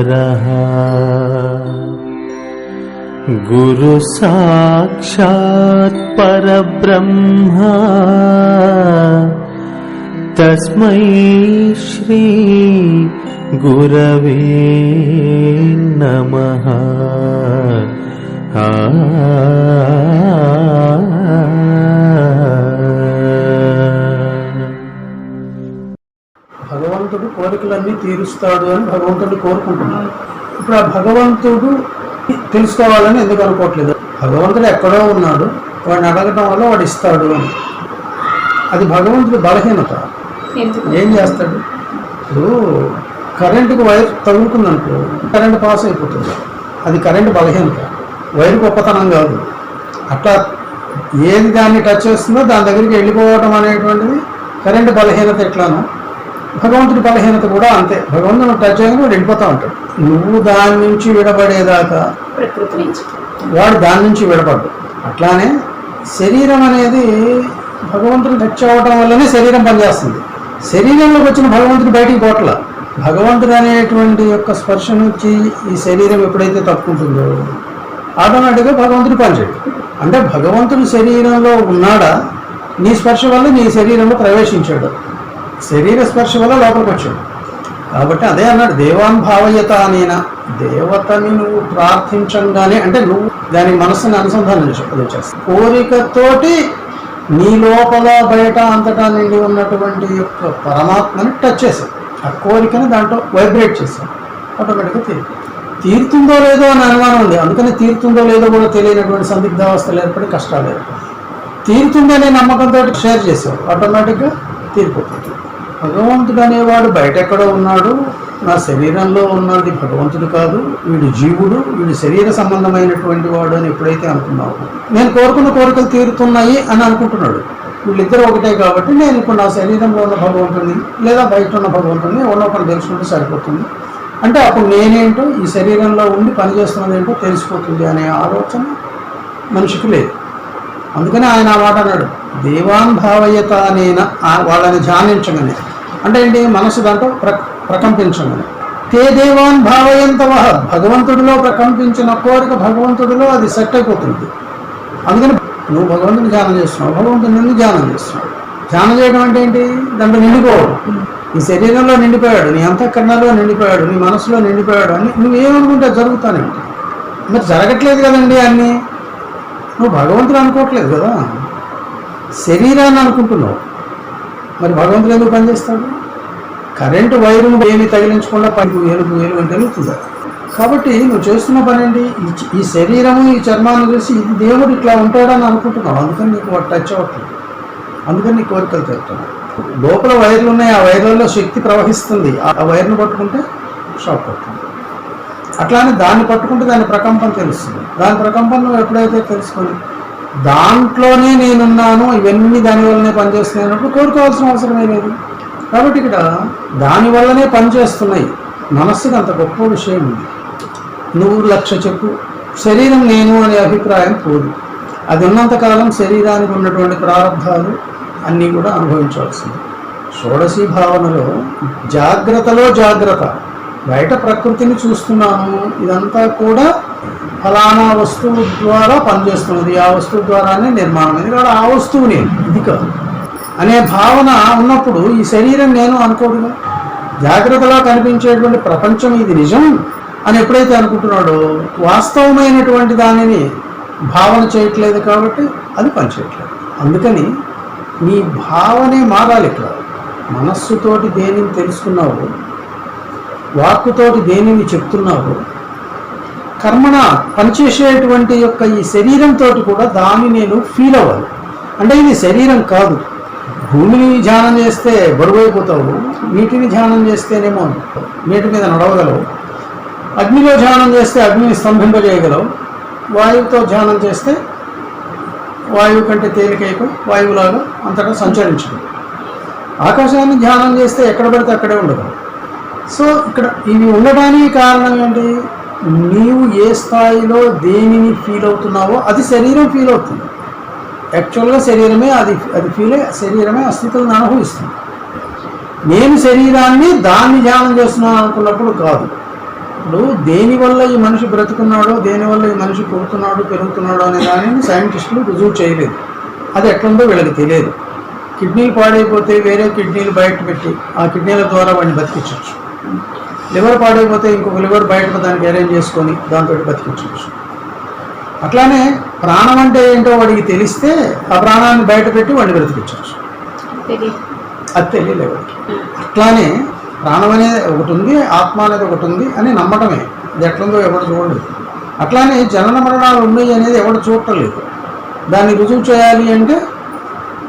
महेश्वरः गुरुसाक्षात् परब्रह्मा। तस्मै श्री गुरवे नमः। ఆ భగవంతుడు కోరికలన్నీ తీరుస్తాడు అని భగవంతుడు కోరుకుంటున్నాడు. ఇప్పుడు ఆ భగవంతుడు తెలుసుకోవాలని ఎందుకు అనుకోవట్లేదు? భగవంతుడు ఎక్కడో ఉన్నాడు వాడిని అడగటం వల్ల వాడు ఇస్తాడు అని. అది భగవంతుడి బలహీనత. ఏం చేస్తాడు? ఇప్పుడు కరెంటుకు వైర్ తగులుకుందనుకో కరెంట్ పాస్ అయిపోతుంది. అది కరెంటు బలహీనత. వైర్ గొప్పతనం కాదు. అట్లా ఏది దాన్ని టచ్ చేస్తుందో దాని దగ్గరికి వెళ్ళిపోవడం అనేటువంటిది కరెంటు బలహీనత ఎట్లానో. భగవంతుడి బలహీనత కూడా అంతే. భగవంతుడు టచ్ చేయగానే వాడు వెళ్ళిపోతా ఉంటాడు. నువ్వు దాని నుంచి విడబడేదాకా వాడు దాని నుంచి విడపడ్డు అట్లానే శరీరం అనేది భగవంతుడు టచ్ అవ్వడం వల్లనే శరీరం పనిచేస్తుంది. శరీరంలోకి వచ్చిన భగవంతుడు బయటికి పోట్ల భగవంతుడు అనేటువంటి యొక్క స్పర్శ నుంచి ఈ శరీరం ఎప్పుడైతే తప్పుకుంటుందో ఆటోమేటిక్గా భగవంతుడు పనిచేయడు. అంటే భగవంతుడు శరీరంలో ఉన్నాడా నీ స్పర్శ వల్ల నీ శరీరంలో ప్రవేశించాడు. శరీర స్పర్శ వల్ల లోపలికి వచ్చాడు. కాబట్టి అదే అన్నాడు దేవాన్ భావయత అనేనా దేవతని నువ్వు ప్రార్థించంగానే అంటే నువ్వు దాని మనసుని అనుసంధానం చేసి చేస్తావు కోరికతోటి నీ లోపల బయట అంతటా నిండి ఉన్నటువంటి యొక్క పరమాత్మని టచ్ చేశావు ఆ కోరికని దాంట్లో వైబ్రేట్ చేశావు ఆటోమేటిక్గా తీరు. తీరుతుందో లేదో అని అనుమానం ఉంది అందుకని తీరుతుందో లేదో కూడా తెలియనటువంటి సందిగ్ధావస్థలు ఏర్పడి కష్టాలు ఏర్పడి తీరుతుందనే నమ్మకంతో షేర్ చేసావు ఆటోమేటిక్గా తీరిపోతుంది. భగవంతుడు అనేవాడు బయటెక్కడ ఉన్నాడు నా శరీరంలో ఉన్నది భగవంతుడు కాదు వీడు జీవుడు వీడు శరీర సంబంధమైనటువంటి వాడు అని ఎప్పుడైతే అనుకున్నావు. నేను కోరుకున్న కోరికలు తీరుతున్నాయి అని అనుకుంటున్నాడు. వీళ్ళిద్దరు ఒకటే కాబట్టి నేను ఇప్పుడు నా శరీరంలో ఉన్న భగవంతుని లేదా బయట ఉన్న భగవంతుని ఒకటి తెలుసుకుంటే సరిపోతుంది. అంటే అప్పుడు నేనేంటో ఈ శరీరంలో ఉండి పనిచేస్తున్నది ఏంటో తెలిసిపోతుంది అనే ఆలోచన మనిషికి లేదు. అందుకని ఆయన ఆ మాట అన్నాడు దేవాన్ భావయత అనేన వాళ్ళని ధ్యానించమని అంటే ఏంటి మనసు దాంట్లో ప్ర ప్రకంపించమని తే దేవాన్ భావయంతవ భగవంతుడిలో ప్రకంపించిన కోరిక భగవంతుడిలో అది సెట్ అయిపోతుంది. అందుకని నువ్వు భగవంతుని ధ్యానం చేస్తున్నావు భగవంతుని నిన్ను ధ్యానం చేస్తున్నావు. ధ్యానం చేయడం అంటే ఏంటి? దాంట్లో నిండిపోవడం. నీ శరీరంలో నిండిపోయాడు నీ అంతఃకరణలో నిండిపోయాడు నీ మనసులో నిండిపోయాడు అని నువ్వేమనుకుంటే జరుగుతానే మరి జరగట్లేదు కదండి అన్నీ. నువ్వు భగవంతుడు అనుకోవట్లేదు కదా. శరీరాన్ని అనుకుంటున్నావు. మరి భగవంతుడు ఎందుకు పనిచేస్తాడు కరెంటు వైరును ఏమి తగిలించకుండా పని ఏలుగు వేలు గంటలు వెళ్తుంది కాబట్టి నువ్వు చేస్తున్న పని ఏంటి? ఈ శరీరము ఈ చర్మాన్ని చూసి ఇది దేవుడు ఇట్లా ఉంటాడని అనుకుంటున్నావు. అందుకని నీకు వాటి టచ్ అవ్వట్లేదు. అందుకని నీ కోరికలు తీరుతున్నాయి లోపల వైర్లు ఉన్నాయి. ఆ వైర్లలో శక్తి ప్రవహిస్తుంది. ఆ వైర్ను పట్టుకుంటే షాక్ అవుతుంది. అట్లానే దాన్ని పట్టుకుంటే దాని ప్రకంపన తెలుస్తుంది. దాని ప్రకంపన నువ్వు ఎప్పుడైతే తెలుసుకొని దాంట్లోనే నేనున్నాను ఇవన్నీ దానివల్లనే పనిచేస్తున్నాయి అన్నప్పుడు కోరుకోవాల్సిన అవసరమే లేదు. కాబట్టి ఇక్కడ దానివల్లనే పనిచేస్తున్నాయి. మనస్సుకి అంత గొప్ప విషయం ఉంది. నువ్వు లక్ష చెప్పు. శరీరం నేను అనే అభిప్రాయం పోదు. అది ఉన్నంతకాలం శరీరానికి ఉన్నటువంటి ప్రారంభాలు అన్నీ కూడా అనుభవించవలసింది షోడశీ భావనలో జాగ్రత్తలో జాగ్రత్త. బయట ప్రకృతిని చూస్తున్నాము. ఇదంతా కూడా ఫలానా వస్తువు ద్వారా పనిచేస్తున్నది. ఆ వస్తువు ద్వారానే నిర్మాణం ఎందుకంటే ఆ వస్తువు నేను ఇది కాదు. అనే భావన ఉన్నప్పుడు ఈ శరీరం నేను అనుకోడుగా జాగ్రత్తగా కనిపించేటువంటి ప్రపంచం ఇది నిజం అని ఎప్పుడైతే అనుకుంటున్నాడో వాస్తవమైనటువంటి దానిని భావన చేయట్లేదు కాబట్టి అది పనిచేయట్లేదు. అందుకని నీ భావనే మారాలి ఇక్కడ. మనస్సుతోటి దేనిని తెలుసుకున్నావు వాక్కుతోటి దేనిని చెప్తున్నావు కర్మణ పనిచేసేటువంటి యొక్క ఈ శరీరంతో కూడా దాన్ని నేను ఫీల్ అవ్వాలి. అంటే ఇది శరీరం కాదు. భూమిని ధ్యానం చేస్తే బరువైపోతావు నీటిని ధ్యానం చేస్తేనేమో నీటి మీద నడవగలవు అగ్నిలో ధ్యానం చేస్తే అగ్నిని స్తంభింపజేయగలవు వాయువుతో ధ్యానం చేస్తే వాయువు కంటే తేలికైపోయి వాయువులాగా అంతటా సంచరించడం ఆకాశాన్ని ధ్యానం చేస్తే ఎక్కడ పడితే అక్కడే ఉండదు సో ఇక్కడ ఇవి ఉండడానికి కారణం ఏంటి? నీవు ఏ స్థాయిలో దేనిని ఫీల్ అవుతున్నావో అది శరీరం ఫీల్ అవుతుంది. యాక్చువల్గా శరీరమే అది అది ఫీల్ అయ్యి శరీరమే అస్థితులను అనుభవిస్తుంది. నేను శరీరాన్ని దాన్ని ధ్యానం చేస్తున్నాను అనుకున్నప్పుడు కాదు. ఇప్పుడు దేనివల్ల ఈ మనిషి బ్రతుకున్నాడో దేనివల్ల ఈ మనిషి పుడుతున్నాడు పెరుగుతున్నాడో అనే దానిని సైంటిస్టులు రుజువు చేయలేదు. అది ఎట్లుందో వీళ్ళకి తెలియదు. కిడ్నీలు పాడైపోతే వేరే కిడ్నీలు బయట పెట్టి ఆ కిడ్నీల ద్వారా వాడిని బతికించవచ్చు లివర్ పాడైపోతే ఇంకొక లివర్ బయట దానికి అరేంజ్ చేసుకొని దాంతో బతికించవచ్చు. అట్లానే ప్రాణం అంటే ఏంటో వాడికి తెలిస్తే ఆ ప్రాణాన్ని బయట పెట్టి వాడిని బ్రతికించవచ్చు. అది తెలియలేదు వాడికి అట్లానే ప్రాణం అనేది ఒకటి ఉంది ఆత్మ అనేది ఒకటి ఉంది అని నమ్మటమే. అది ఎట్లుందో ఎవడు చూడలేదు. అట్లానే జనన మరణాలు ఉన్నాయి అనేది ఎవడు చూడటం లేదు దాన్ని రుజువు చేయాలి అంటే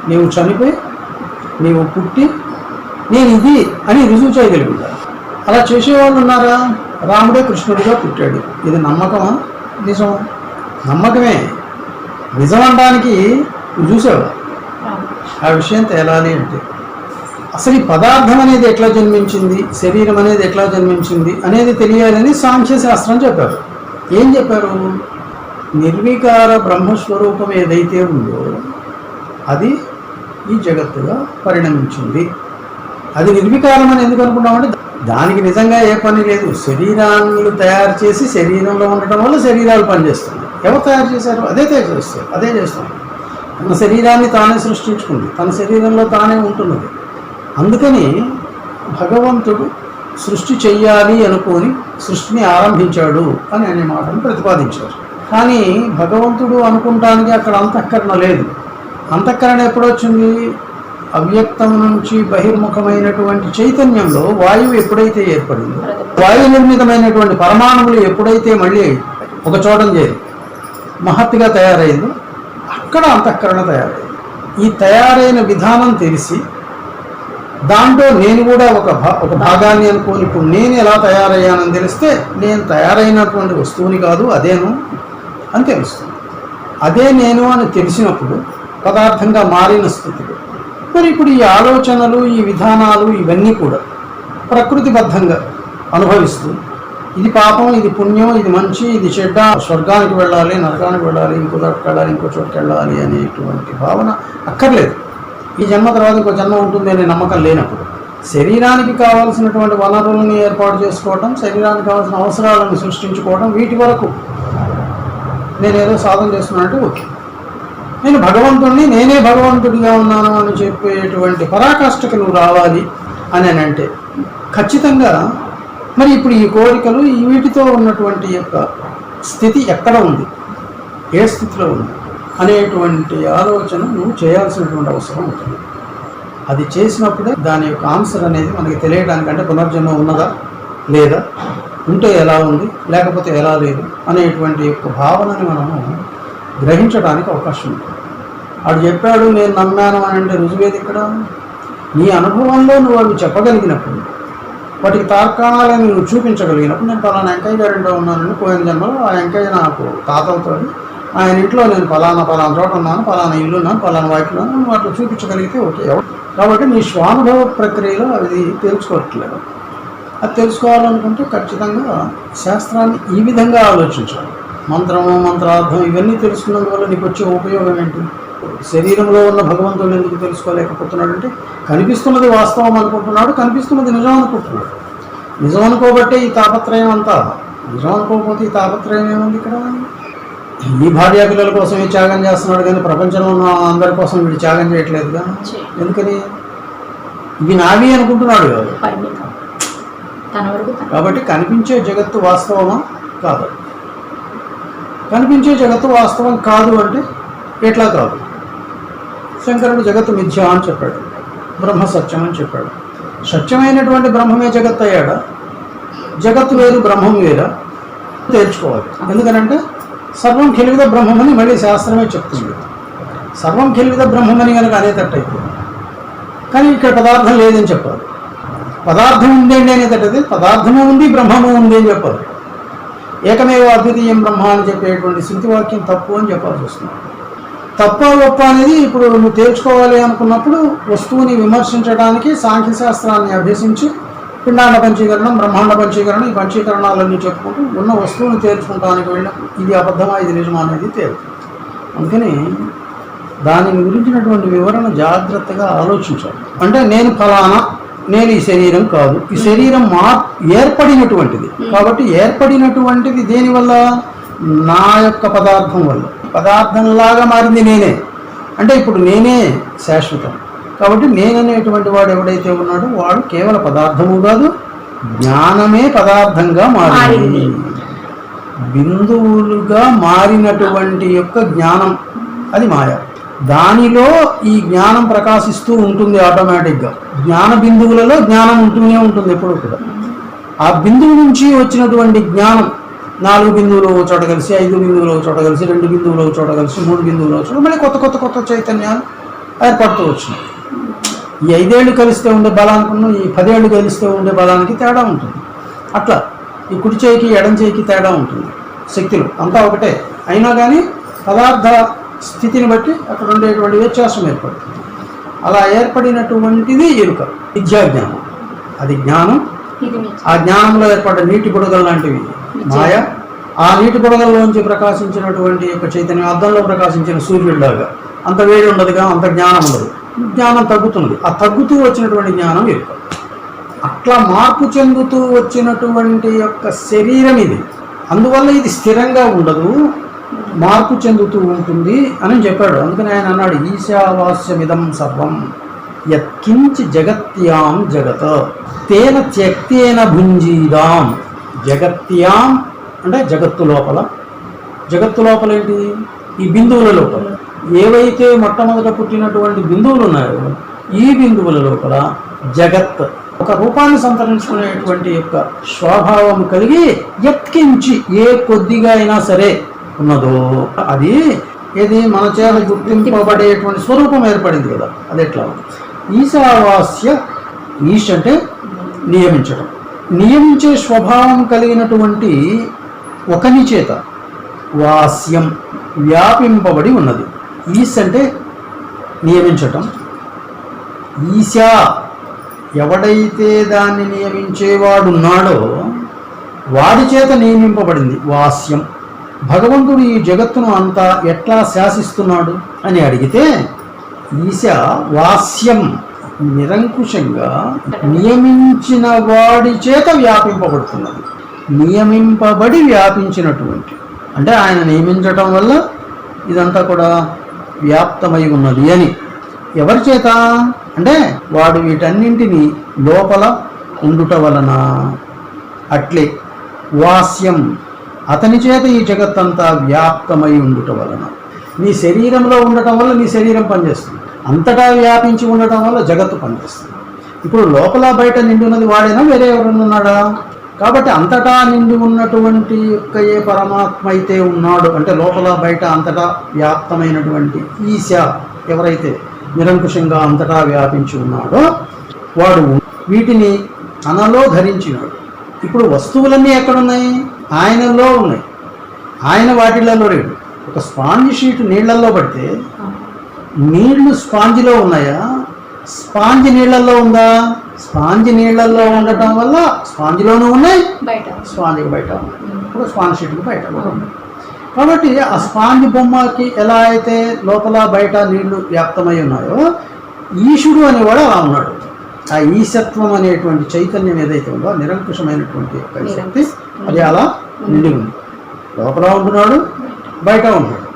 నీవు చనిపోయి నీవు పుట్టి నేను ఇది అని రుజువు చేయగలుగుతాను. అలా చేసేవాళ్ళు ఉన్నారా? రాముడే కృష్ణుడిగా పుట్టాడు. ఇది నమ్మకమా? నిజమా నమ్మకమే. నిజం అనడానికి నువ్వు చూసావా? ఆ విషయం తేలాలి అంటే. అసలు ఈ పదార్థం అనేది ఎట్లా జన్మించింది? శరీరం అనేది ఎట్లా జన్మించింది? అనేది తెలియాలని సాంఖ్య శాస్త్రం చెప్పారు. ఏం చెప్పారు? నిర్వికార బ్రహ్మస్వరూపం ఏదైతే ఉందో అది ఈ జగత్తుగా పరిణమించింది. అది నిర్వికారమని ఎందుకు అనుకున్నామంటే దానికి నిజంగా ఏ పని లేదు. శరీరాన్ని తయారు చేసి శరీరంలో ఉండటం వల్ల శరీరాలు పనిచేస్తున్నాయి ఎవరు తయారు చేశారు? అదే తయారు చేస్తారు అదే చేస్తున్నారు తన శరీరాన్ని తానే సృష్టించుకుంది. తన శరీరంలో తానే ఉంటున్నది. అందుకని భగవంతుడు సృష్టి చెయ్యాలి అనుకొని సృష్టిని ఆరంభించాడు అని అనే మాటను ప్రతిపాదించారు. కానీ భగవంతుడు అనుకుంటానికి అక్కడ అంతఃకరణ లేదు. అంతఃకరణ ఎప్పుడొచ్చింది? అవ్యక్తం నుంచి బహిర్ముఖమైనటువంటి చైతన్యంలో వాయువు ఎప్పుడైతే ఏర్పడిందో వాయు నిర్మితమైనటువంటి పరమాణువులు ఎప్పుడైతే మళ్ళీ ఒక చోటం చేరి మహత్తుగా తయారైందో అక్కడ అంతఃకరణ తయారైంది. ఈ తయారైన విధానం తెలిసి దాంట్లో నేను కూడా ఒక భా ఒక భాగాన్ని అనుకోని ఇప్పుడు నేను ఎలా తయారయ్యానని తెలిస్తే నేను తయారైనటువంటి వస్తువుని కాదు అదేను అని తెలుస్తుంది. అదే నేను అని తెలిసినప్పుడు పదార్థంగా మారిన స్థితిలో మరి ఇప్పుడు ఈ ఆలోచనలు ఈ విధానాలు ఇవన్నీ కూడా ప్రకృతిబద్ధంగా అనుభవిస్తూ ఇది పాపం ఇది పుణ్యం ఇది మంచి ఇది చెడ్డ స్వర్గానికి వెళ్ళాలి నరకానికి వెళ్ళాలి ఇంకో చోటుకి వెళ్ళాలి ఇంకో చోటుకి వెళ్ళాలి అనేటువంటి భావన అక్కర్లేదు. ఈ జన్మ తర్వాత ఇంకో జన్మ ఉంటుంది అనే నమ్మకం లేనప్పుడు శరీరానికి కావాల్సినటువంటి వనరులను ఏర్పాటు చేసుకోవడం శరీరానికి కావాల్సిన అవసరాలను సృష్టించుకోవడం వీటి వరకు. నేను ఏదో సాధన చేస్తున్నానంటే ఓకే. నేను భగవంతుడిని నేనే భగవంతుడిగా ఉన్నాను అని చెప్పేటువంటి పరాకాష్ఠకు నువ్వు రావాలి అని అని అంటే ఖచ్చితంగా మరి ఇప్పుడు ఈ కోరికలు వీటితో ఉన్నటువంటి యొక్క స్థితి ఎక్కడ ఉంది? ఏ స్థితిలో ఉంది? అనేటువంటి ఆలోచన నువ్వు చేయాల్సినటువంటి అవసరం ఉంటుంది. అది చేసినప్పుడే దాని యొక్క ఆన్సర్ అనేది మనకి తెలియడానికంటే పునర్జన్మ ఉన్నదా? లేదా? ఉంటే ఎలా ఉంది? లేకపోతే ఎలా లేదు? అనేటువంటి యొక్క భావనని మనము గ్రహించడానికి అవకాశం ఉంటుంది వాడు చెప్పాడు నేను నమ్మాను అని అంటే రుజువేది ఇక్కడ? నీ అనుభవంలో నువ్వు అవి చెప్పగలిగినప్పుడు వాటికి తార్కాణాలని నువ్వు చూపించగలిగినప్పుడు నేను పలానా వెంకయ్య గారింట్లో ఉన్నానని పోయిన జన్మలో ఆ వెంకయ్య నాకు తాతలతో ఆయన ఇంట్లో నేను పలానా పలానా చోట ఉన్నాను పలానా ఇల్లు ఉన్నాను పలానా వాటిలో నువ్వు అట్లా చూపించగలిగితే ఓకే. కాబట్టి నీ స్వానుభవ ప్రక్రియలో అది తెలుసుకోవట్లేదు. అది తెలుసుకోవాలనుకుంటే ఖచ్చితంగా శాస్త్రాన్ని ఈ విధంగా ఆలోచించాలి. మంత్రము మంత్రార్థం ఇవన్నీ తెలుసుకున్నందువల్ల నీకు వచ్చే ఉపయోగం ఏంటి? శరీరంలో ఉన్న భగవంతుడు ఎందుకు తెలుసుకోలేకపోతున్నాడు అంటే కనిపిస్తున్నది వాస్తవం అనుకుంటున్నాడు కనిపిస్తున్నది నిజం అనుకుంటున్నాడు. నిజం అనుకోబట్టే ఈ తాపత్రయం అంతా. నిజం అనుకోకపోతే ఈ తాపత్రయం ఏముంది ఇక్కడ? ఈ భార్యా పిల్లల కోసం ఈ త్యాగం చేస్తున్నాడు కానీ ప్రపంచంలో ఉన్న అందరి కోసం వీడు త్యాగం చేయట్లేదుగా ఎందుకని? ఇవి నావి అనుకుంటున్నాడు కాబట్టి కనిపించే జగత్తు వాస్తవమా? కాదు. కనిపించే జగత్తు వాస్తవం కాదు అంటే ఎట్లా కాదు? శంకరుడు జగత్తు మిథ్య అని చెప్పాడు. బ్రహ్మ సత్యం అని చెప్పాడు. సత్యమైనటువంటి బ్రహ్మమే జగత్ అయ్యాడా? జగత్తు వేరు బ్రహ్మం వేరా? తేల్చుకోవాలి ఎందుకనంటే సర్వం కెలివిద బ్రహ్మమని మళ్ళీ శాస్త్రమే చెప్తుంది. సర్వం ఖిలివిద బ్రహ్మమని కనుక అనేటట్టయితే కానీ ఇక్కడ పదార్థం లేదని చెప్పాలి. పదార్థం ఉంది అండి అనేటది పదార్థము ఉంది బ్రహ్మము ఉంది అని చెప్పాలి. ఏకమేవ అద్వితీయం బ్రహ్మ అని చెప్పేటువంటి శృతివాక్యం తప్పు అని చెప్పాల్సి వస్తుంది. తప్ప గొప్ప అనేది ఇప్పుడు నువ్వు తేల్చుకోవాలి అనుకున్నప్పుడు వస్తువుని విమర్శించడానికి సాంఖ్యశాస్త్రాన్ని అభ్యసించి పిండాండ పంచీకరణం బ్రహ్మాండ పంచీకరణం ఈ పంచీకరణాలన్నీ చెప్పుకుంటూ ఉన్న వస్తువుని తేల్చుకుంటానికి వెళ్ళినప్పుడు ఇది అబద్ధమా ఇది నిజమా అనేది తేలుతుంది అందుకని దానిని గురించినటువంటి వివరణ జాగ్రత్తగా ఆలోచించాలి. అంటే నేను ఫలానా నేను ఈ శరీరం కాదు. ఈ శరీరం మా ఏర్పడినటువంటిది. కాబట్టి ఏర్పడినటువంటిది దేనివల్ల నా యొక్క పదార్థం వల్ల. పదార్థంలాగా మారింది నేనే. అంటే ఇప్పుడు నేనే శాశ్వతం. కాబట్టి నేననేటువంటి వాడు ఎవడైతే ఉన్నాడో వాడు కేవల పదార్థము కాదు జ్ఞానమే పదార్థంగా మారింది. బిందువులుగా మారినటువంటి యొక్క జ్ఞానం. అది మాయ. దానిలో ఈ జ్ఞానం ప్రకాశిస్తూ ఉంటుంది ఆటోమేటిక్గా జ్ఞాన బిందువులలో జ్ఞానం ఉంటూనే ఉంటుంది ఎప్పుడు కూడా. ఆ బిందువు నుంచి వచ్చినటువంటి జ్ఞానం నాలుగు బిందువులు ఒక చోట కలిసి ఐదు బిందువులు ఒక చోట కలిసి రెండు బిందువులు ఒక చోట కలిసి మూడు బిందువులు ఒక చోట మళ్ళీ కొత్త కొత్త కొత్త చైతన్యాలు ఏర్పడుతూ వచ్చినాయి. ఈ ఐదేళ్ళు కలిస్తే ఉండే బలానికి ఈ పదేళ్ళు కలిస్తే ఉండే బలానికి తేడా ఉంటుంది. అట్లా ఈ కుడి చేయికి ఎడం చేయికి తేడా ఉంటుంది. శక్తులు అంతా ఒకటే. అయినా కానీ పదార్థ స్థితిని బట్టి అక్కడ ఉండేటువంటి వ్యత్యాసం ఏర్పడుతుంది. అలా ఏర్పడినటువంటిది ఎరుక విద్యా జ్ఞానం. అది జ్ఞానం. ఆ జ్ఞానంలో ఏర్పడ్డ నీటి బుడగలు లాంటివి. మాయ. ఆ నీటి బుడగల్లోంచి ప్రకాశించినటువంటి యొక్క చైతన్యం అద్దంలో ప్రకాశించిన సూర్యుడిలాగా అంత వేడి ఉండదుగా అంత జ్ఞానం ఉండదు. జ్ఞానం తగ్గుతుంది. ఆ తగ్గుతూ వచ్చినటువంటి జ్ఞానం ఎరుక. అట్లా మార్పు చెందుతూ వచ్చినటువంటి యొక్క శరీరం ఇది. అందువల్ల ఇది స్థిరంగా ఉండదు. మార్పు చెందుతూ ఉంటుంది అని చెప్పాడు. అందుకని ఆయన అన్నాడు ఈశావాస్యమిదం సర్వం యత్కించి జగత్యాం జగత్. తేన త్యక్తేన భుంజీదాం. జగత్యాం అంటే జగత్తు లోపల. జగత్తు లోపల ఏంటి? ఈ బిందువుల లోపల. ఏవైతే మొట్టమొదట పుట్టినటువంటి బిందువులు ఉన్నాయో ఈ బిందువుల లోపల జగత్ ఒక రూపాన్ని సంతరించుకునేటువంటి యొక్క స్వభావం కలిగి యత్కించి ఏ కొద్దిగా అయినా సరే ఉన్నదో అది ఇది మన చేత గుర్తింపబడేటువంటి స్వరూపం ఏర్పడింది కదా అది ఎట్లా ఈశావాస్య ఈశ్ అంటే నియమించడం నియమించే స్వభావం కలిగినటువంటి ఒకని చేత వాస్యం వ్యాపింపబడి ఉన్నది. ఈస్ అంటే నియమించటం. ఈశా ఎవడైతే దాన్ని నియమించేవాడున్నాడో వాడి చేత నియమింపబడింది వాస్యం. భగవంతుడు ఈ జగత్తును అంతా ఎట్లా శాసిస్తున్నాడు అని అడిగితే ఈశ వాస్యం నిరంకుశంగా నియమించిన వాడి చేత వ్యాపింపబడుతున్నది. నియమింపబడి వ్యాపించినటువంటి. అంటే ఆయన నియమించటం వల్ల ఇదంతా కూడా వ్యాప్తమై ఉన్నది అని. ఎవరి చేత? అంటే వాడు వీటన్నింటినీ లోపల ఉండుట వలన. అట్లే వాస్యం అతని చేత ఈ జగత్తంతా వ్యాప్తమై ఉండటం వలన. నీ శరీరంలో ఉండటం వల్ల నీ శరీరం పనిచేస్తుంది. అంతటా వ్యాపించి ఉండటం వల్ల జగత్తు పనిచేస్తుంది. ఇప్పుడు లోపల బయట నిండి ఉన్నది వాడేనా? వేరే ఎవరైనా ఉన్నాడా? కాబట్టి అంతటా నిండి ఉన్నటువంటి యొక్క ఏ పరమాత్మ అయితే ఉన్నాడు. అంటే లోపల బయట అంతటా వ్యాప్తమైనటువంటి ఈశ ఎవరైతే నిరంకుశంగా అంతటా వ్యాపించి ఉన్నాడో వాడు వీటిని తనలో ధరించినాడు. ఇప్పుడు వస్తువులన్నీ ఎక్కడున్నాయి? ఆయనలో ఉన్నాయి. ఆయన వాటిలలో లేడు. ఒక స్పాంజ్ షీట్ నీళ్ళల్లో పడితే నీళ్ళు స్పాంజిలో ఉన్నాయా? స్పాంజ్ నీళ్ళల్లో ఉందా? స్పాంజ్ నీళ్ళల్లో ఉండటం వల్ల స్పాంజ్లోనూ ఉన్నాయి. బయట. స్పాంజ్కి బయట ఉన్నాయి. ఇప్పుడు స్పాంజ్ షీట్కి బయట కూడా ఉన్నాయి. కాబట్టి ఆ స్పాంజ్ బొమ్మకి ఎలా అయితే లోపల బయట నీళ్ళు వ్యాప్తమై ఉన్నాయో ఈశుడు అనేవాడు అలా ఉన్నాడు. ఆ ఈశత్వం అనేటువంటి చైతన్యం ఏదైతే ఉందో నిరంకుశమైనటువంటి యొక్క శక్తి అది అలా నిండి ఉంది. లోపల ఉంటున్నాడు బయట ఉంటున్నాడు.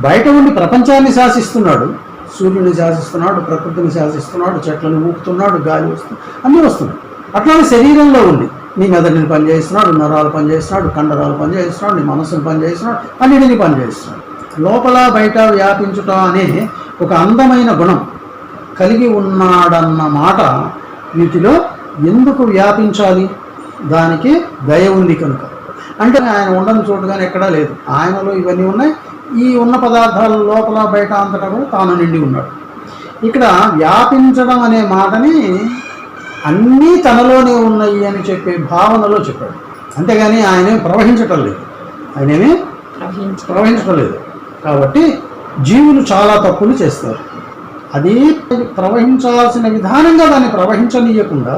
బయట ఉండి ప్రపంచాన్ని శాసిస్తున్నాడు. సూర్యుని శాసిస్తున్నాడు ప్రకృతిని శాసిస్తున్నాడు చెట్లను ఊపుతున్నాడు గాలి వస్తుంది అన్నీ వస్తున్నాయి. అట్లానే శరీరంలో ఉంది నీ మెదడుని పనిచేస్తున్నాడు నరాలు పనిచేస్తున్నాడు కండరాలు పనిచేస్తున్నాడు నీ మనసుని పనిచేస్తున్నాడు అన్నిటిని పనిచేస్తున్నాడు. లోపల బయట వ్యాపించుట అనే ఒక అందమైన గుణం కలిగి ఉన్నాడన్న మాట వీటిలో ఎందుకు వ్యాపించాలి? దానికి దయ ఉంది కనుక. అంటే ఆయన ఉండని చోటుగానే ఎక్కడా లేదు. ఆయనలో ఇవన్నీ ఉన్నాయి. ఈ ఉన్న పదార్థాల లోపల బయట అంతటా కూడా తాను నిండి ఉన్నాడు. ఇక్కడ వ్యాపించడం అనే మాటని అన్నీ తనలోనే ఉన్నాయి అని చెప్పే భావనలో చెప్పాడు. అంతేగాని ఆయనేం ప్రవహించటం లేదు. ఆయనేమి ప్రవహించి ప్రవహించడం లేదు. కాబట్టి జీవులు చాలా తప్పులు చేస్తారు. అది ప్రవహించాల్సిన విధానంగా దాన్ని ప్రవహించనీయకుండా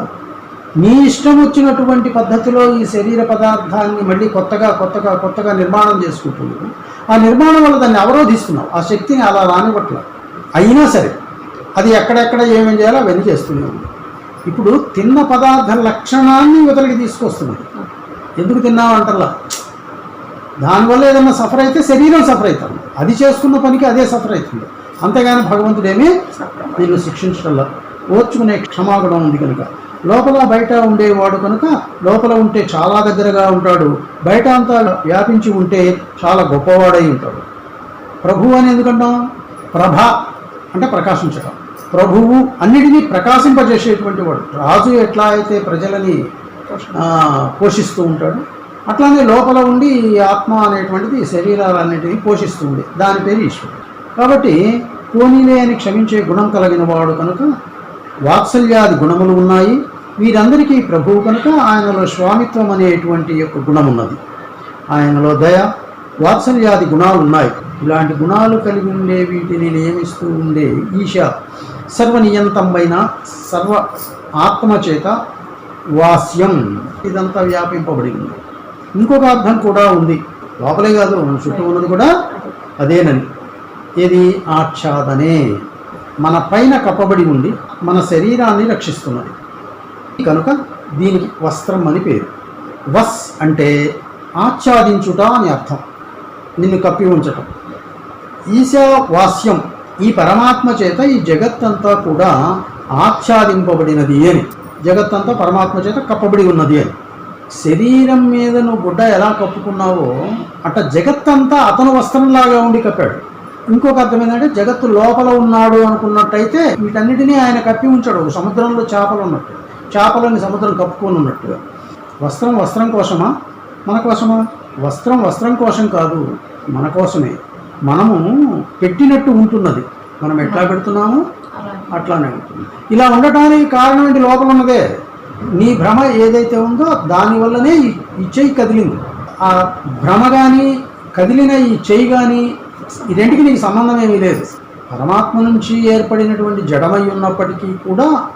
నీ ఇష్టం వచ్చినటువంటి పద్ధతిలో ఈ శరీర పదార్థాన్ని మళ్ళీ కొత్తగా కొత్తగా కొత్తగా నిర్మాణం చేసుకుంటున్నావు ఆ నిర్మాణం వల్ల దాన్ని అవరోధిస్తున్నావు. ఆ శక్తిని అలా రానివ్వట్ల. అయినా సరే అది ఎక్కడెక్కడ ఏమేం చేయాలో అవన్నీ చేస్తున్నావు ఇప్పుడు తిన్న పదార్థ లక్షణాన్ని ఇవతలకి తీసుకొస్తున్నాయి. ఎందుకు తిన్నావు అంటల్లా దానివల్ల ఏదైనా సఫర్ అయితే శరీరం సఫర్ అవుతుంది. అది చేసుకున్న పనికి అదే సఫర్ అవుతుంది. అంతేగాని భగవంతుడేమీ నిన్ను శిక్షించడంలో. ఓర్చుకునే క్షమాగుణం ఉంది కనుక. లోపల బయట ఉండేవాడు కనుక లోపల ఉంటే చాలా దగ్గరగా ఉంటాడు. బయట అంతా వ్యాపించి ఉంటే చాలా గొప్పవాడై ఉంటాడు. ప్రభు అని ఎందుకంటాం? ప్రభ అంటే ప్రకాశించటం ప్రభువు అన్నిటినీ ప్రకాశింపజేసేటువంటి వాడు. రాజు ఎట్లా అయితే ప్రజలని పోషిస్తూ ఉంటాడు అట్లానే లోపల ఉండి ఈ ఆత్మ అనేటువంటిది శరీరాలన్నిటినీ పోషిస్తుంది దాని పేరు ఈశ్వరుడు. కాబట్టి పోనీలే అని క్షమించే గుణం కలిగిన వాడు కనుక వాత్సల్యాది గుణములు ఉన్నాయి. వీరందరికీ ప్రభువు కనుక ఆయనలో స్వామిత్వం అనేటువంటి యొక్క గుణం ఉన్నది ఆయనలో దయ వాత్సల్యాది గుణాలు ఉన్నాయి. ఇలాంటి గుణాలు కలిగి ఉండే వీటిని నియమిస్తూ ఉండే ఈశ సర్వనియంతమైన సర్వ ఆత్మ చేత వాస్యం. ఇదంతా వ్యాపింపబడి ఉంది ఇంకొక అర్థం కూడా ఉంది. లోపలే కాదు మన చుట్టూ ఉన్నది కూడా అదేనని. ఇది ఆచ్ఛాదనే. మన పైన కప్పబడి ఉండి మన శరీరాన్ని రక్షిస్తున్నది. కనుక దీనికి వస్త్రం అని పేరు. వస్ అంటే ఆచ్ఛాదించుట అని అర్థం. నిన్ను కప్పి ఉంచటం. ఈశావాస్యం ఈ పరమాత్మ చేత ఈ జగత్తంతా కూడా ఆచ్ఛాదింపబడినది అని. జగత్తంతా పరమాత్మ చేత కప్పబడి ఉన్నది అని. శరీరం మీద నువ్వు గుడ్డ ఎలా కప్పుకున్నావో అట్ట జగత్తంతా అతను వస్త్రంలాగా ఉండి కప్పాడు. ఇంకొక అర్థం ఏంటంటే జగత్తు లోపల ఉన్నాడు అనుకున్నట్టయితే వీటన్నిటినీ ఆయన కప్పి ఉంచాడు. సముద్రంలో చేపలు ఉన్నట్టు. చేపలని సముద్రం కప్పుకొని ఉన్నట్టుగా వస్త్రం వస్త్రం కోసమా? మన కోసమా? వస్త్రం వస్త్రం కోసం కాదు మన కోసమే. మనము పెట్టినట్టు ఉంటున్నది. మనం ఎట్లా పెడుతున్నామో? అట్లానే ఉంటుంది. ఇలా ఉండటానికి కారణం ఏంటి లోపల ఉన్నదే. నీ భ్రమ ఏదైతే ఉందో దానివల్లనే ఈ చెయ్యి కదిలింది. ఆ భ్రమ కానీ కదిలిన ఈ చెయ్యి కానీ ఈ రెంటికి నీకు సంబంధం ఏమీ లేదు. పరమాత్మ నుంచి ఏర్పడినటువంటి జడమై ఉన్నప్పటికీ కూడా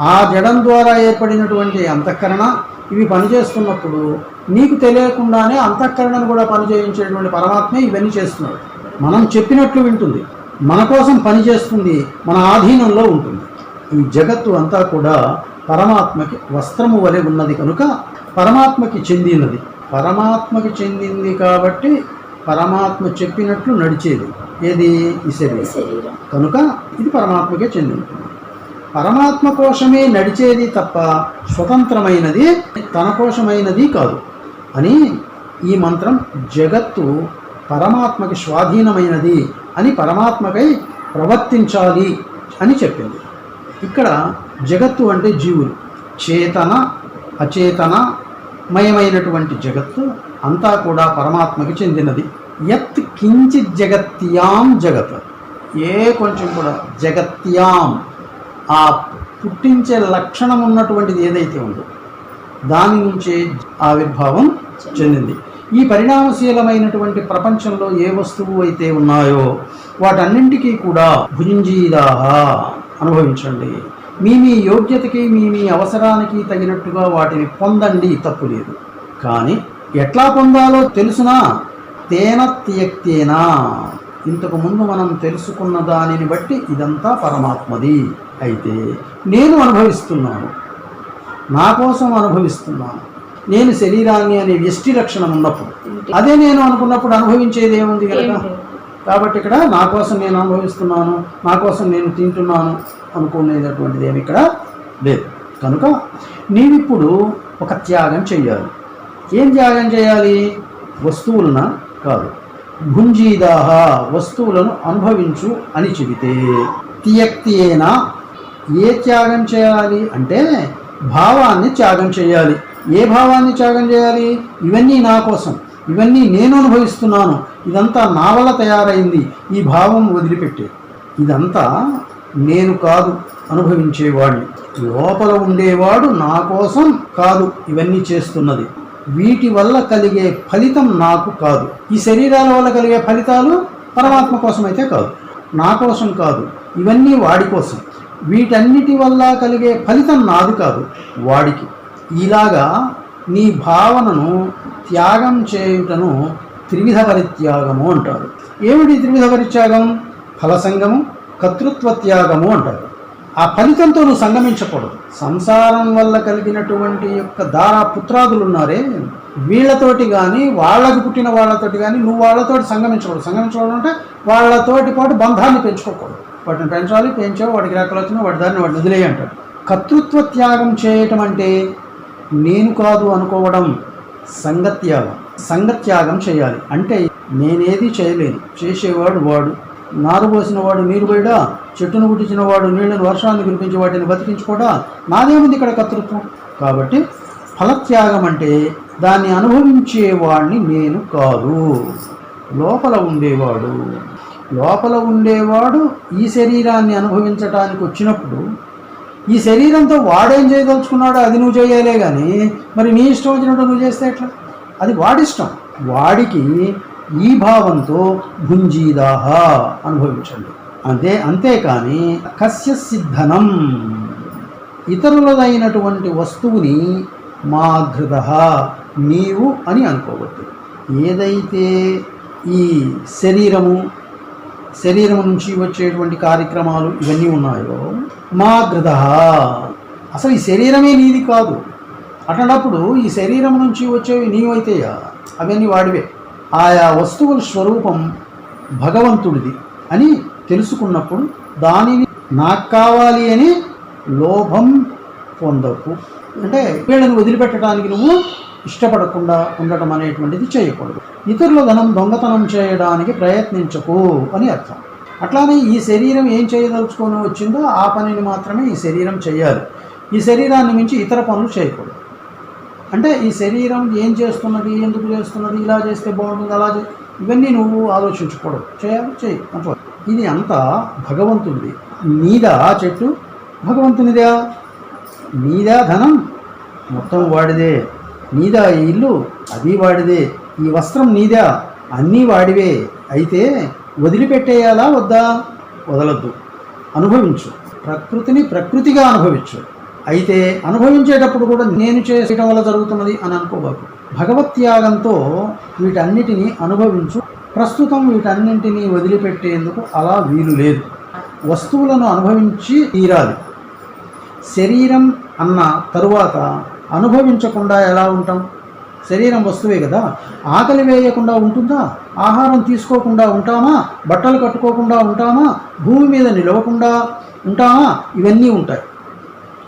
ఆ జడం ద్వారా ఏర్పడినటువంటి అంతఃకరణ ఇవి పనిచేస్తున్నప్పుడు నీకు తెలియకుండానే అంతఃకరణను కూడా పనిచేయించేటువంటి పరమాత్మే ఇవన్నీ చేస్తున్నాడు. మనం చెప్పినట్లు వింటుంది. మన కోసం పనిచేస్తుంది మన ఆధీనంలో ఉంటుంది. ఈ జగత్తు అంతా కూడా పరమాత్మకి వస్త్రము వలె ఉన్నది కనుక పరమాత్మకి చెందినది. పరమాత్మకి చెందింది కాబట్టి పరమాత్మ చెప్పినట్లు నడిచేది. ఏది? ఈ శరీరం. కనుక ఇది పరమాత్మకే చెంది ఉంటుంది పరమాత్మ కోసమే నడిచేది తప్ప స్వతంత్రమైనది తన కోసమైనది కాదు. అని ఈ మంత్రం జగత్తు పరమాత్మకి స్వాధీనమైనది అని పరమాత్మకై ప్రవర్తించాలి అని చెప్పింది. ఇక్కడ జగత్తు అంటే జీవులు. చేతన అచేతన మయమైనటువంటి జగత్తు అంతా కూడా పరమాత్మకి చెందినది. యత్ కించిత్ జగత్యాం జగత్. ఏ కొంచెం కూడా జగత్యాం ఆ పుట్టించే లక్షణం ఉన్నటువంటిది ఏదైతే ఉందో దాని నుంచే ఆవిర్భావం చెందింది. ఈ పరిణామశీలమైనటువంటి ప్రపంచంలో ఏ వస్తువు అయితే ఉన్నాయో వాటన్నింటికీ కూడా భుంజీదాహ అనుభవించండి. మీ మీ యోగ్యతకి మీ మీ అవసరానికి తగినట్టుగా వాటిని పొందండి తప్పు లేదు. కానీ ఎట్లా పొందాలో తెలుసునా? తేన తియక్తేనా? ఇంతకు ముందు మనం తెలుసుకున్న దానిని బట్టి ఇదంతా పరమాత్మది. అయితే నేను అనుభవిస్తున్నాను. నా కోసం అనుభవిస్తున్నాను. నేను శరీరాన్ని అనే వ్యష్టి లక్షణం ఉన్నప్పుడు. అదే నేను అనుకున్నప్పుడు అనుభవించేది ఏముంది కనుక? లేదు. కాబట్టి ఇక్కడ నా కోసం నేను అనుభవిస్తున్నాను నా కోసం నేను తింటున్నాను అనుకునేటటువంటిది ఏమి ఇక్కడ లేదు. కనుక నీవిప్పుడు ఒక త్యాగం చేయాలి ఏం త్యాగం చేయాలి? వస్తువులన కాదు. భుంజీదాహ వస్తువులను అనుభవించు అని చెబితే తియక్తియేనా? ఏ త్యాగం చేయాలి అంటే భావాన్ని త్యాగం చేయాలి. ఏ భావాన్ని త్యాగం చేయాలి? ఇవన్నీ నా కోసం. ఇవన్నీ నేను అనుభవిస్తున్నాను. ఇదంతా నా వల్ల తయారైంది. ఈ భావం వదిలిపెట్టే. ఇదంతా నేను కాదు అనుభవించేవాడిని లోపల ఉండేవాడు నా కోసం కాదు ఇవన్నీ చేస్తున్నది. వీటి వల్ల కలిగే ఫలితం నాకు కాదు. ఈ శరీరాల వల్ల కలిగే ఫలితాలు పరమాత్మ కోసం అయితే కాదు. నా కోసం కాదు ఇవన్నీ వాడి కోసం. వీటన్నిటి వల్ల కలిగే ఫలితం నాది కాదు వాడికి. ఇలాగా నీ భావనను త్యాగం చేయుటను త్రివిధ పరిత్యాగము అంటారు. ఏమిటి త్రివిధ పరిత్యాగం ఫలసంగము కర్తృత్వ త్యాగము అంటారు. ఆ ఫలితంతో నువ్వు సంగమించకూడదు. సంసారం వల్ల కలిగినటువంటి యొక్క దారా పుత్రాదులు ఉన్నారే వీళ్ళతోటి కానీ వాళ్ళకి పుట్టిన వాళ్ళతోటి కానీ నువ్వు వాళ్ళతోటి సంగమించకూడదు. సంగమించకూడదు అంటే వాళ్ళతోటి పాటు బంధాన్ని పెంచుకోకూడదు. వాటిని పెంచాలి పెంచావు వాటికి రెక్కలు వచ్చినా వాటి దాన్ని వాటిని వదిలేయి అంటాడు కర్తృత్వ త్యాగం చేయటం అంటే నేను కాదు అనుకోవడం సంగత్యాగం. సంగత్యాగం చేయాలి. అంటే నేనేది చేయలేను. చేసేవాడు వాడు. నారు పోసిన వాడు నీరు పోయడా చెట్టును పుట్టించిన వాడు నీళ్ళను వర్షాన్ని కురిపించి వాటిని బతికించుకోడా నాదేముంది ఇక్కడ కర్తృత్వం. కాబట్టి ఫలత్యాగం అంటే దాన్ని అనుభవించేవాడిని నేను కాదు. లోపల ఉండేవాడు. లోపల ఉండేవాడు ఈ శరీరాన్ని అనుభవించటానికి వచ్చినప్పుడు ఈ శరీరంతో వాడేం చేయదలుచుకున్నాడో? అది నువ్వు చేయాలే కానీ మరి నీ ఇష్టం వచ్చినట్టు నువ్వు చేస్తే ఎట్లా? అది వాడిష్టం వాడికి ఈ భావంతో భుంజీదాహ అనుభవించండి. అంతే అంతేకాని కస్య సిద్ధనం ఇతరులదైనటువంటి వస్తువుని మా ఘృత నీవు అని అనుకోవద్దు. ఏదైతే ఈ శరీరము శరీరం నుంచి వచ్చేటువంటి కార్యక్రమాలు ఇవన్నీ ఉన్నాయో మా గృధ అసలు ఈ శరీరమే నీది కాదు. అట్లాంటప్పుడు ఈ శరీరం నుంచి వచ్చేవి నీవైతేయా? అవన్నీ వాడివే. ఆయా వస్తువుల స్వరూపం భగవంతుడిది అని తెలుసుకున్నప్పుడు దానిని నాకు కావాలి అని లోభం పొందకు. అంటే వీళ్ళని వదిలిపెట్టడానికి నువ్వు ఇష్టపడకుండా ఉండటం అనేటువంటిది చేయకూడదు. ఇతరుల ధనం దొంగతనం చేయడానికి ప్రయత్నించకు అని అర్థం. అట్లానే ఈ శరీరం ఏం చేయదలుచుకొని వచ్చిందో ఆ పనిని మాత్రమే ఈ శరీరం చేయాలి. ఈ శరీరాన్ని మించి ఇతర పనులు చేయకూడదు. అంటే ఈ శరీరం ఏం చేస్తున్నది ఎందుకు చేస్తున్నది ఇలా చేస్తే బాగుంటుంది అలా చే ఇవన్నీ నువ్వు ఆలోచించకూడదు చేయాలి చేయి అంటే ఇది అంతా భగవంతునిది. నీదా చెట్టు? భగవంతునిదా? నీదా ధనం? మొత్తం వాడిదే. నీదా ఈ ఇల్లు? అది వాడిదే. ఈ వస్త్రం నీదా? అన్నీ వాడివే. అయితే వదిలిపెట్టేయాలా వద్దా? వదలద్దు. అనుభవించు. ప్రకృతిని ప్రకృతిగా అనుభవించు. అయితే అనుభవించేటప్పుడు కూడా నేను చేయడం వల్ల జరుగుతున్నది అని అనుకోబాకు. భగవత్యాగంతో వీటన్నిటినీ అనుభవించు. ప్రస్తుతం వీటన్నింటినీ వదిలిపెట్టేందుకు అలా వీలు లేదు. వస్తువులను అనుభవించి తీరాలి. శరీరం అన్న తరువాత అనుభవించకుండా ఎలా ఉంటాం? శరీరం వస్తువే కదా? ఆకలి వేయకుండా ఉంటుందా? ఆహారం తీసుకోకుండా ఉంటామా? బట్టలు కట్టుకోకుండా ఉంటామా? భూమి మీద నిలవకుండా ఉంటామా? ఇవన్నీ ఉంటాయి.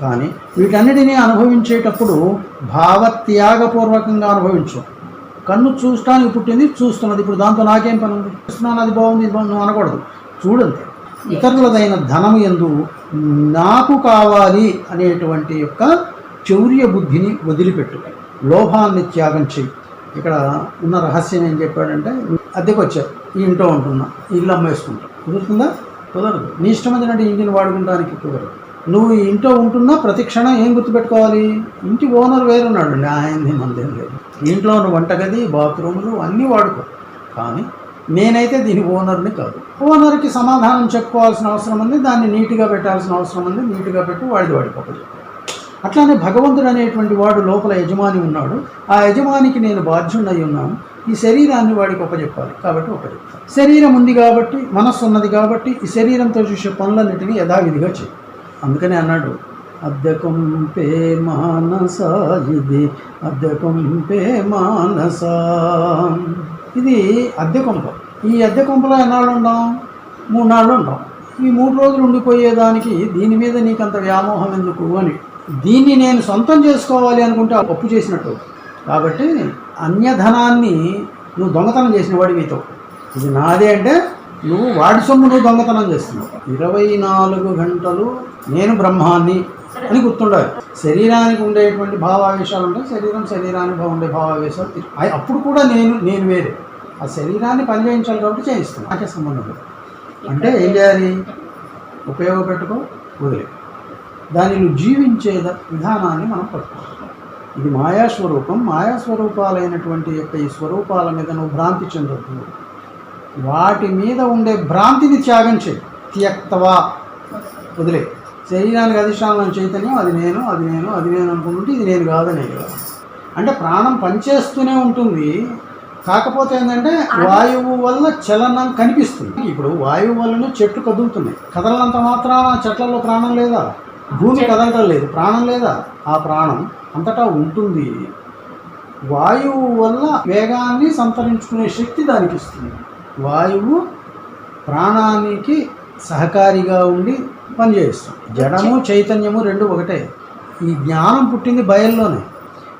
కానీ వీటన్నిటినీ అనుభవించేటప్పుడు భావత్యాగపూర్వకంగా అనుభవించు. కన్ను చూస్తానికి పుట్టింది చూస్తున్నది. ఇప్పుడు దాంతో నాకేం పని ఉంది చూస్తున్నాను అది బాగుంది ఇది నువ్వు అనకూడదు. చూడండి. ఇతరులదైన ధనము ఎందు నాకు కావాలి అనేటువంటి యొక్క చౌర్య బుద్ధిని వదిలిపెట్టు. లోభాన్ని త్యాగం చేయి ఇక్కడ ఉన్న రహస్యం ఏం చెప్పాడంటే అద్దెకు వచ్చారు. ఈ ఇంట్లో ఉంటున్నా. ఈ ఇల్లు అమ్మేసుకుంటా. కుదురుతుందా? కుదరదు. నీ ఇష్టం వచ్చినట్టు ఇంటిని వాడుకుంటానికి కుదరదు. నువ్వు ఇంట్లో ఉంటున్నా ప్రతి క్షణం ఏం గుర్తుపెట్టుకోవాలి? ఇంటి ఓనర్ వేరున్నాడు. అండి మందేం లేదు. ఇంట్లో ఉన్న వంటగది బాత్రూములు అన్నీ వాడుకో. కానీ నేనైతే దీని ఓనర్ని కాదు. ఓనర్కి సమాధానం చెప్పుకోవాల్సిన అవసరం ఉంది దాన్ని నీట్గా పెట్టాల్సిన అవసరం ఉంది నీట్గా పెట్టి వాడిది వాడిపోతుంది. అట్లానే భగవంతుడు అనేటువంటి వాడు లోపల యజమాని ఉన్నాడు. ఆ యజమానికి నేను బాధ్యుడై ఉన్నాను. ఈ శరీరాన్ని వాడికి ఉపజెప్పాలి కాబట్టి ఉపజెప్తాను శరీరం ఉంది కాబట్టి మనస్సు ఉన్నది కాబట్టి ఈ శరీరంతో చూసే పనులన్నిటినీ యథావిధిగా చేయి అందుకనే అన్నాడు అద్దెకొంపే మానస ఇది అద్దెకొంపే మానస. ఇది అద్దె కొంప ఈ అద్దె కొంపలో ఎన్నాళ్ళు ఉండాం? మూడు నాళ్ళు ఉంటాం ఈ మూడు రోజులు ఉండిపోయేదానికి దీని మీద నీకు అంత వ్యామోహం ఎందుకు అని. దీన్ని నేను సొంతం చేసుకోవాలి అనుకుంటే ఆ అప్పు చేసినట్టు. కాబట్టి అన్యధనాన్ని నువ్వు దొంగతనం చేసిన వాడి మీతో ఇది నాదే అంటే నువ్వు వాడి సొమ్ము నువ్వు దొంగతనం చేస్తున్నావు. ఇరవై నాలుగు గంటలు నేను బ్రహ్మాన్ని అని గుర్తుండాలి. శరీరానికి ఉండేటువంటి భావావేశాలు ఉంటాయి. శరీరం శరీరానికి ఉండే భావావేశాలు అప్పుడు కూడా నేను నేను వేరే. ఆ శరీరాన్ని పని చేయించాలి కాబట్టి చేయిస్తాను నాకే సంబంధం లేదు. అంటే ఏం చేయాలి? ఉపయోగపెట్టుకో వదిలే. దాన్ని నువ్వు జీవించే విధానాన్ని మనం పట్టుకోవాలి. ఇది మాయాస్వరూపం. మాయాస్వరూపాలైనటువంటి యొక్క ఈ స్వరూపాల మీద నువ్వు భ్రాంతి చెందుతున్నావు వాటి మీద ఉండే భ్రాంతిని త్యాగం చేయి. త్యక్తవా? వదిలే. శరీరానికి అధిష్టానం చైతన్యం అది నేను అది నేను అది నేను అనుకుంటుంటే ఇది నేను కాదనే కదా. అంటే ప్రాణం పనిచేస్తూనే ఉంటుంది. కాకపోతే ఏంటంటే వాయువు వల్ల చలనం కనిపిస్తుంది. ఇప్పుడు వాయువు వల్లనే చెట్లు కదులుతున్నాయి. కదలనంత మాత్రాన చెట్లలో ప్రాణం లేదా? భూమి కదలటం లేదు ప్రాణం లేదా? ఆ ప్రాణం అంతటా ఉంటుంది. వాయువు వల్ల వేగాన్ని సంతరించుకునే శక్తి దానికి ఇస్తుంది. వాయువు ప్రాణానికి సహకారిగా ఉండి పనిచేస్తుంది. జడము చైతన్యము రెండు ఒకటే. ఈ జ్ఞానం పుట్టింది బయల్లోనే.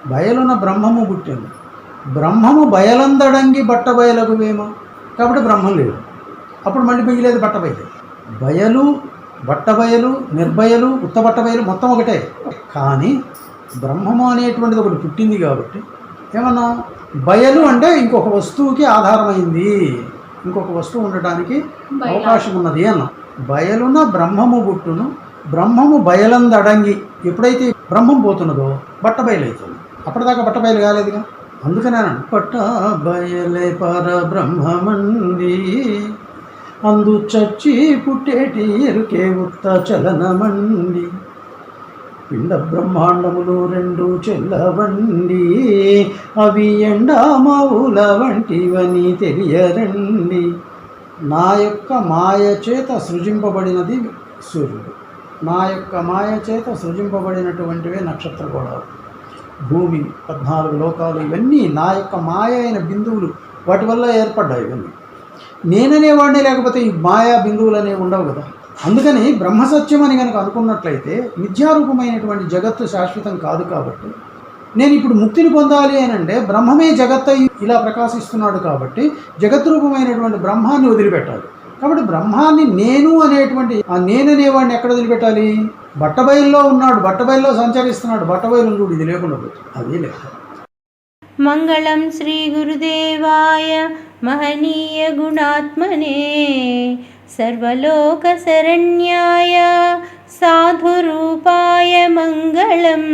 బయలున బ్రహ్మము పుట్టింది. బ్రహ్మము బయలందడంగి బట్ట బయలకు వేమో కాబట్టి బ్రహ్మం లేదు. అప్పుడు మళ్ళీ మిగిలేదు బట్ట బయలు. బయలు బట్టబయలు నిర్భయలు ఉత్తబట్టబయలు మొత్తం ఒకటే. కానీ బ్రహ్మము అనేటువంటిది ఒకటి పుట్టింది కాబట్టి ఏమన్నా? బయలు అంటే ఇంకొక వస్తువుకి ఆధారమైంది. ఇంకొక వస్తువు ఉండటానికి. అవకాశం ఉన్నది. అన్న బయలున బ్రహ్మము పుట్టును. బ్రహ్మము బయలందడంగి ఎప్పుడైతే బ్రహ్మం పోతున్నదో బట్ట బయలవుతుంది అప్పటిదాకా బట్ట బయలు కాలేదుగా? అందుకనే పట్ట బయలే పర బ్రహ్మమండి అందు చచ్చి పుట్టేటి ఎరుకే ఉత్త చలనమండి పిండ బ్రహ్మాండములు రెండు చెల్లవండి అవి ఎండామవుల వంటివని తెలియరండి నా యొక్క మాయ చేత సృజింపబడినది సూర్యుడు. నా యొక్క మాయ చేత సృజింపబడినటువంటివే నక్షత్ర గోడాలు. భూమి పద్నాలుగు లోకాలు ఇవన్నీ నా యొక్క మాయ అయిన బిందువులు. వాటి వల్ల ఏర్పడ్డాయి ఇవన్నీ. నేననేవాడిని లేకపోతే ఈ మాయా బిందువులు అనేవి ఉండవు కదా. అందుకని బ్రహ్మసత్యం అని కనుక అనుకున్నట్లయితే మిథ్యారూపమైనటువంటి జగత్తు శాశ్వతం కాదు కాబట్టి నేను ఇప్పుడు ముక్తిని పొందాలి అని అంటే బ్రహ్మమే జగత్త ఇలా ప్రకాశిస్తున్నాడు కాబట్టి జగత్ రూపమైనటువంటి బ్రహ్మాన్ని వదిలిపెట్టాలి. కాబట్టి బ్రహ్మాన్ని నేను అనేటువంటి ఆ నేను అనేవాడిని ఎక్కడ వదిలిపెట్టాలి? బట్టబయల్లో ఉన్నాడు బట్టబయల్లో సంచరిస్తున్నాడు బట్టబయలు చూడు ఇది లేకుండా అది లేదు మంగళం శ్రీ గురుదేవాయ మహనీయ గుణాత్మనే सर्वलोकशरण्याय साधुरूपाय मङ्गलम्